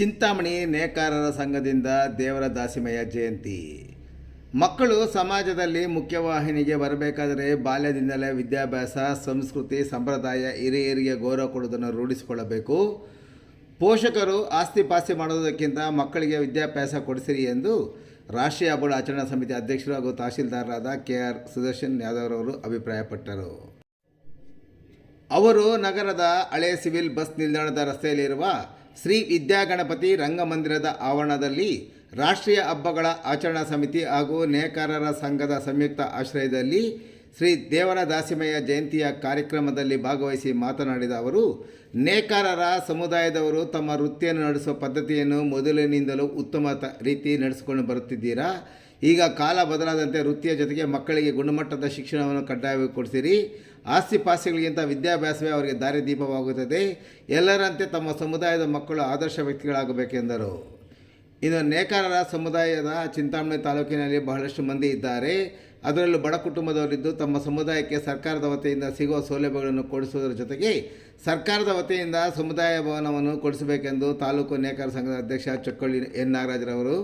ಚಿಂತಾಮಣಿ ನೇಕಾರರ ಸಂಘದಿಂದ ದೇವರ ದಾಸಿಮಯ್ಯ ಜಯಂತಿ. ಮಕ್ಕಳು ಸಮಾಜದಲ್ಲಿ ಮುಖ್ಯವಾಹಿನಿಗೆ ಬರಬೇಕಾದರೆ ಬಾಲ್ಯದಿಂದಲೇ ವಿದ್ಯಾಭ್ಯಾಸ, ಸಂಸ್ಕೃತಿ, ಸಂಪ್ರದಾಯ, ಹಿರಿಯರಿಗೆ ಗೌರವ ಕೊಡುವುದನ್ನು ರೂಢಿಸಿಕೊಳ್ಳಬೇಕು. ಪೋಷಕರು ಆಸ್ತಿ ಪಾಸ್ತಿ ಮಾಡೋದಕ್ಕಿಂತ ಮಕ್ಕಳಿಗೆ ವಿದ್ಯಾಭ್ಯಾಸ ಕೊಡಿಸಿರಿ ಎಂದು ರಾಷ್ಟ್ರೀಯ ಹಬ್ಬಗಳ ಆಚರಣಾ ಸಮಿತಿ ಅಧ್ಯಕ್ಷರು ಹಾಗೂ ತಹಶೀಲ್ದಾರರಾದ ಕೆ ಆರ್ ಸುದರ್ಶನ್ ಯಾದವ್ರವರು ಅಭಿಪ್ರಾಯಪಟ್ಟರು. ಅವರು ನಗರದ ಹಳೆ ಸಿವಿಲ್ ಬಸ್ ನಿಲ್ದಾಣದ ರಸ್ತೆಯಲ್ಲಿರುವ ಶ್ರೀ ವಿದ್ಯಾಗಣಪತಿ ರಂಗಮಂದಿರದ ಆವರಣದಲ್ಲಿ ರಾಷ್ಟ್ರೀಯ ಹಬ್ಬಗಳ ಆಚರಣಾ ಸಮಿತಿ ಹಾಗೂ ನೇಕಾರರ ಸಂಘದ ಸಂಯುಕ್ತ ಆಶ್ರಯದಲ್ಲಿ ಶ್ರೀ ದೇವರ ದಾಸಿಮಯ್ಯ ಜಯಂತಿಯ ಕಾರ್ಯಕ್ರಮದಲ್ಲಿ ಭಾಗವಹಿಸಿ ಮಾತನಾಡಿದ ಅವರು, ನೇಕಾರರ ಸಮುದಾಯದವರು ತಮ್ಮ ವೃತ್ತಿಯನ್ನು ನಡೆಸುವ ಪದ್ಧತಿಯನ್ನು ಮೊದಲಿನಿಂದಲೂ ಉತ್ತಮ ರೀತಿ ನಡೆಸಿಕೊಂಡು ಬರುತ್ತಿದ್ದೀರಾ? ಈಗ ಕಾಲ ಬದಲಾದಂತೆ ವೃತ್ತಿಯ ಜೊತೆಗೆ ಮಕ್ಕಳಿಗೆ ಗುಣಮಟ್ಟದ ಶಿಕ್ಷಣವನ್ನು ಕಡ್ಡಾಯವಾಗಿ ಕೊಡಿಸಿರಿ. ಆಸ್ತಿ ಪಾಸ್ತಿಗಳಿಗಿಂತ ವಿದ್ಯಾಭ್ಯಾಸವೇ ಅವರಿಗೆ ದಾರಿದೀಪವಾಗುತ್ತದೆ. ಎಲ್ಲರಂತೆ ತಮ್ಮ ಸಮುದಾಯದ ಮಕ್ಕಳು ಆದರ್ಶ ವ್ಯಕ್ತಿಗಳಾಗಬೇಕೆಂದರು. ಇನ್ನು ನೇಕಾರರ ಸಮುದಾಯದ ಚಿಂತಾಮಣಿ ತಾಲೂಕಿನಲ್ಲಿ ಬಹಳಷ್ಟು ಮಂದಿ ಇದ್ದಾರೆ. ಅದರಲ್ಲೂ ಬಡ ಕುಟುಂಬದವರಿದ್ದು ತಮ್ಮ ಸಮುದಾಯಕ್ಕೆ ಸರ್ಕಾರದ ವತಿಯಿಂದ ಸಿಗುವ ಸೌಲಭ್ಯಗಳನ್ನು ಕೊಡಿಸುವುದರ ಜೊತೆಗೆ ಸರ್ಕಾರದ ವತಿಯಿಂದ ಸಮುದಾಯ ಭವನವನ್ನು ಕೊಡಿಸಬೇಕೆಂದು ತಾಲೂಕು ನೇಕಾರ ಸಂಘದ ಅಧ್ಯಕ್ಷ ಚೊಕ್ಕೊಳ್ಳಿ ಎನ್ ನಾಗರಾಜರವರು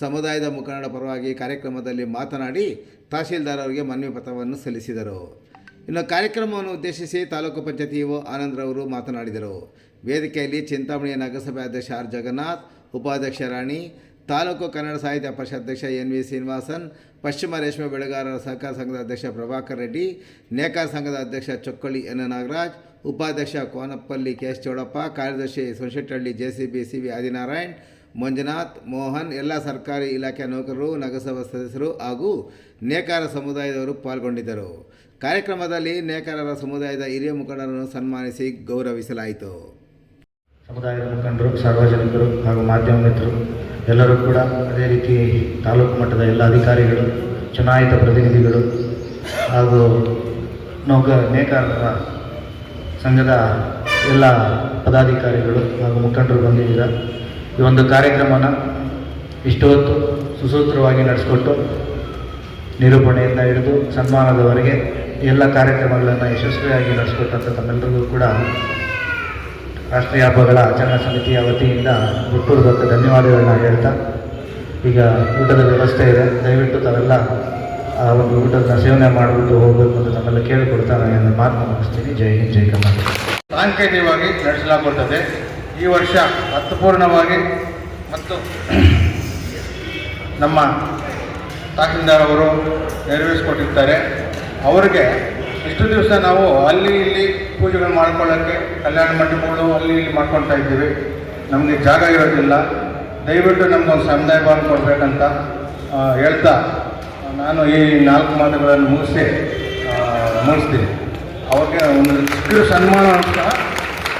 ಸಮುದಾಯದ ಮುಖಂಡರ ಪರವಾಗಿ ಕಾರ್ಯಕ್ರಮದಲ್ಲಿ ಮಾತನಾಡಿ ತಹಶೀಲ್ದಾರ್ ಅವರಿಗೆ ಮನವಿ ಪತ್ರವನ್ನು ಸಲ್ಲಿಸಿದರು. ಇನ್ನು ಕಾರ್ಯಕ್ರಮವನ್ನು ಉದ್ದೇಶಿಸಿ ತಾಲೂಕು ಪಂಚಾಯತಿ ಇಒ ಆನಂದ್ರವರು ಮಾತನಾಡಿದರು. ವೇದಿಕೆಯಲ್ಲಿ ಚಿಂತಾಮಣಿಯ ನಗರಸಭೆ ಅಧ್ಯಕ್ಷ ಆರ್ ಜಗನ್ನಾಥ್, ಉಪಾಧ್ಯಕ್ಷ ರಾಣಿ ತಾಲೂಕು ಕನ್ನಡ ಸಾಹಿತ್ಯ ಪರಿಷತ್ ಅಧ್ಯಕ್ಷ ಎನ್ ವಿ ಶ್ರೀನಿವಾಸನ್, ಪಶ್ಚಿಮ ರೇಷ್ಮೆ ಬೆಳೆಗಾರರ ಸಹಕಾರ ಸಂಘದ ಅಧ್ಯಕ್ಷ ಪ್ರಭಾಕರ್ ರೆಡ್ಡಿ, ನೇಕಾರ ಸಂಘದ ಅಧ್ಯಕ್ಷ ಚೊಕ್ಕಳ್ಳಿ ಎನ್. ನಾಗರಾಜ್, ಉಪಾಧ್ಯಕ್ಷ ಕೋನಪ್ಪಲ್ಲಿ ಕೆ. ಎಸ್. ಚೌಡಪ್ಪ, ಕಾರ್ಯದರ್ಶಿ Sosettahalli J C B, C V Adinarayan, Manjunath Mohan, ಎಲ್ಲ ಸರ್ಕಾರಿ ಇಲಾಖೆ ನೌಕರರು, ನಗರಸಭಾ ಸದಸ್ಯರು ಹಾಗೂ ನೇಕಾರ ಸಮುದಾಯದವರು ಪಾಲ್ಗೊಂಡಿದ್ದರು. ಕಾರ್ಯಕ್ರಮದಲ್ಲಿ ನೇಕಾರರ ಸಮುದಾಯದ ಹಿರಿಯ ಮುಖಂಡರನ್ನು ಸನ್ಮಾನಿಸಿ ಗೌರವಿಸಲಾಯಿತು. ಸಮುದಾಯದ ಮುಖಂಡರು, ಸಾರ್ವಜನಿಕರು ಹಾಗೂ ಮಾಧ್ಯಮ ಮಿತ್ರರು ಎಲ್ಲರೂ ಕೂಡ ಅದೇ ರೀತಿ ತಾಲೂಕು ಮಟ್ಟದ ಎಲ್ಲ ಅಧಿಕಾರಿಗಳು, ಚುನಾಯಿತ ಪ್ರತಿನಿಧಿಗಳು ಹಾಗೂ ನೌಕ ನೇಕಾರರ ಸಂಘದ ಎಲ್ಲ ಪದಾಧಿಕಾರಿಗಳು ಹಾಗೂ ಮುಖಂಡರು ಬಂದಿದ್ದೀರ. ಈ ಒಂದು ಕಾರ್ಯಕ್ರಮನ ಇಷ್ಟೊತ್ತು ಸುಸೂತ್ರವಾಗಿ ನಡೆಸಿಕೊಟ್ಟು ನಿರೂಪಣೆಯಿಂದ ಹಿಡಿದು ಸನ್ಮಾನದವರೆಗೆ ಎಲ್ಲ ಕಾರ್ಯಕ್ರಮಗಳನ್ನು ಯಶಸ್ವಿಯಾಗಿ ನಡೆಸಿಕೊಟ್ಟಂಥ ತಮ್ಮೆಲ್ಲರಿಗೂ ಕೂಡ ರಾಷ್ಟ್ರೀಯ ಹಬ್ಬಗಳ ಆಚರಣಾ ಸಮಿತಿಯ ವತಿಯಿಂದ ಹುಟ್ಟುವುದಕ್ಕೆ ಧನ್ಯವಾದಗಳನ್ನ ಹೇಳ್ತಾ, ಈಗ ಊಟದ ವ್ಯವಸ್ಥೆ ಇದೆ. ದಯವಿಟ್ಟು ತಾವೆಲ್ಲ ಆ ಒಂದು ಊಟದ ಸೇವನೆ ಮಾಡಿಬಿಟ್ಟು ಹೋಗಬೇಕು ಅಂತ ನಮ್ಮೆಲ್ಲ ಕೇಳಿಕೊಡ್ತಾ ನಾನು ನನ್ನ ಮಾತು ಮುಗಿಸ್ತೀನಿ. ಜೈ ಹಿಂದ್, ಜೈ ಕರ್ನಾಟಕ. ಸಾಂಕೇತಿಕವಾಗಿ ನಡೆಸಲಾಗುತ್ತದೆ. ಈ ವರ್ಷ ಅರ್ಥಪೂರ್ಣವಾಗಿ ಮತ್ತು ನಮ್ಮ ತಹಸೀಲ್ದಾರ್ ಅವರು ನೆರವೇರಿಸಿಕೊಟ್ಟಿರ್ತಾರೆ. ಅವರಿಗೆ ಇಷ್ಟು ದಿವಸ ನಾವು ಅಲ್ಲಿ ಇಲ್ಲಿ ಪೂಜೆಗಳು ಮಾಡ್ಕೊಳ್ಳೋಕ್ಕೆ ಕಲ್ಯಾಣ ಮಂಟಪಗಳು ಅಲ್ಲಿ ಇಲ್ಲಿ ಮಾಡ್ಕೊಳ್ತಾ ಇದ್ದೀವಿ. ನಮಗೆ ಜಾಗ ಇರೋದಿಲ್ಲ. ದಯವಿಟ್ಟು ನಮಗೊಂದು ಸಮುದಾಯ ಭಾವನೆ ಕೊಡಬೇಕಂತ ಹೇಳ್ತಾ, ನಾನು ಈ ನಾಲ್ಕು ಮಾತುಗಳನ್ನು ಮುಗಿಸಿ ಮುಗಿಸ್ತೀನಿ. ಅವ್ರಿಗೆ ಒಂದು ಕಿರು ಸನ್ಮಾನವನ್ನು ಸಹ,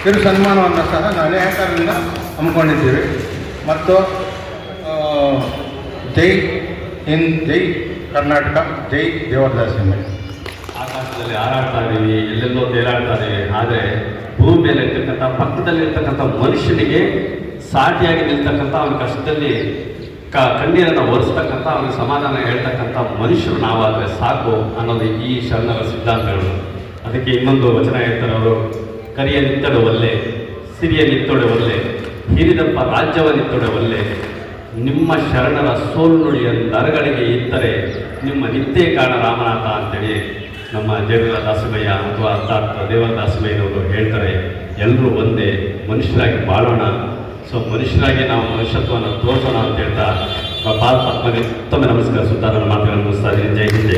ಕಿರು ಸನ್ಮಾನವನ್ನು ಸಹ ನಾವು ನೇಕಾರರಿಂದ ಹಮ್ಮಿಕೊಂಡಿದ್ದೀವಿ. ಮತ್ತು ಜೈ ಹಿಂದ್, ಜೈ ಕರ್ನಾಟಕ, ಜೈ ದೇವರದಾಸಿಮೆ ಆಕಾಶದಲ್ಲಿ ಹಾರಾಡ್ತಾ ಇದ್ದೀವಿ ಎಲ್ಲೆಲ್ಲೋ ತೇಲಾಡ್ತಾ ಇದ್ದೀವಿ. ಆದರೆ ಭೂಮಿ ಮೇಲೆ ಇರ್ತಕ್ಕಂಥ, ಪಕ್ಕದಲ್ಲಿರ್ತಕ್ಕಂಥ ಮನುಷ್ಯನಿಗೆ ಸಾಟಿಯಾಗಿ ನಿಲ್ತಕ್ಕಂಥ ಅವನ ಕಷ್ಟದಲ್ಲಿ ಕ, ಕಣ್ಣೀರನ್ನು ಒರೆಸ್ತಕ್ಕಂಥ ಅವನಿಗೆ ಸಮಾಧಾನ ಹೇಳ್ತಕ್ಕಂಥ ಮನುಷ್ಯರು ನಾವಾದರೆ ಸಾಕು ಅನ್ನೋದು ಈ ಶರಣರ ಸಿದ್ಧಾಂತಗಳು. ಅದಕ್ಕೆ ಇನ್ನೊಂದು ವಚನ ಹೇಳ್ತಾರೆ ಅವರು, ಕರಿಯ ನಿತ್ತಡು ಒಲ್ಲೆ, ಸಿರಿಯ ನಿತ್ತೊಡೆ ಒಲ್ಲೆ, ಹಿರಿದಪ್ಪ ರಾಜ್ಯವ ಒಲ್ಲೆ. ನಿಮ್ಮ ಶರಣರ ಸೋಲ್ನುಳಿಯ ನರಗಳಿಗೆ ಇದ್ದರೆ ನಿಮ್ಮ ನಿತ್ಯ ಕಾರಣ ರಾಮನಾಥ ಅಂತೇಳಿ ನಮ್ಮ ದೇವರ ದಾಸಮಯ್ಯ ಅಥವಾ ಅರ್ಥಾರ್ಥ ದೇವರ ದಾಸಮಯ್ಯನವರು ಹೇಳ್ತಾರೆ, ಎಲ್ಲರೂ ಒಂದೇ, ಮನುಷ್ಯರಾಗಿ ಬಾಳೋಣ ಸೊ ಮನುಷ್ಯರಾಗಿ ನಾವು ಮನುಷ್ಯತ್ವವನ್ನು ತೋರಿಸೋಣ ಅಂತ ಹೇಳ್ತಾ ಪಾಲ್ ಪದ್ಮಗೆ ಉತ್ತಮ ನಮಸ್ಕರಿಸುತ್ತಾ ನನ್ನ ಮಾತುಗಳನ್ನು ಮುಗಿಸ್ತಾ ಇದ್ದೀನಿ ಜೈ ಹಿಂದ್.